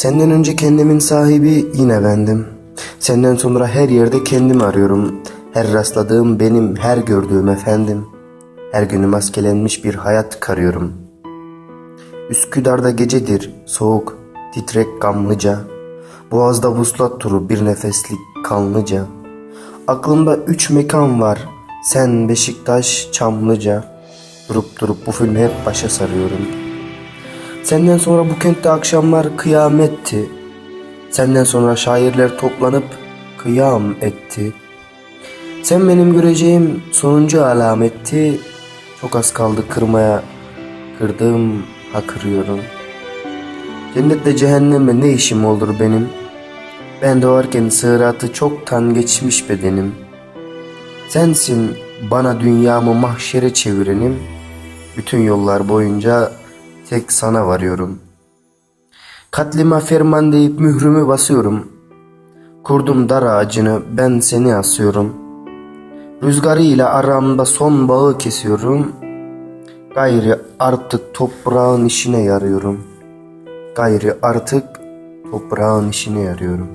Senden önce kendimin sahibi yine bendim. Senden sonra her yerde kendimi arıyorum. Her rastladığım benim, her gördüğüm efendim. Her günü maskelenmiş bir hayat karıyorum. Üsküdar'da gecedir, soğuk, titrek gamlıca. Boğaz'da vuslat turu bir nefeslik kanlıca. Aklımda üç mekan var, sen Beşiktaş, Çamlıca. Durup durup bu filmi hep başa sarıyorum. Senden sonra bu kentte akşamlar kıyametti. Senden sonra şairler toplanıp kıyam etti. Sen benim göreceğim sonuncu alametti. Çok az kaldı kırmaya. Kırdım, ha kırıyorum. Cennetle cehenneme ne işim olur benim? Ben doğarken sıratı çoktan geçmiş bedenim. Sensin bana dünyamı mahşere çevirenim. Bütün yollar boyunca tek sana varıyorum. Katlime ferman deyip mührümü basıyorum. Kurdum dar ağacını ben seni asıyorum. Rüzgarıyla aramda son bağı kesiyorum. Gayri artık toprağın işine yarıyorum. Gayri artık toprağın işine yarıyorum.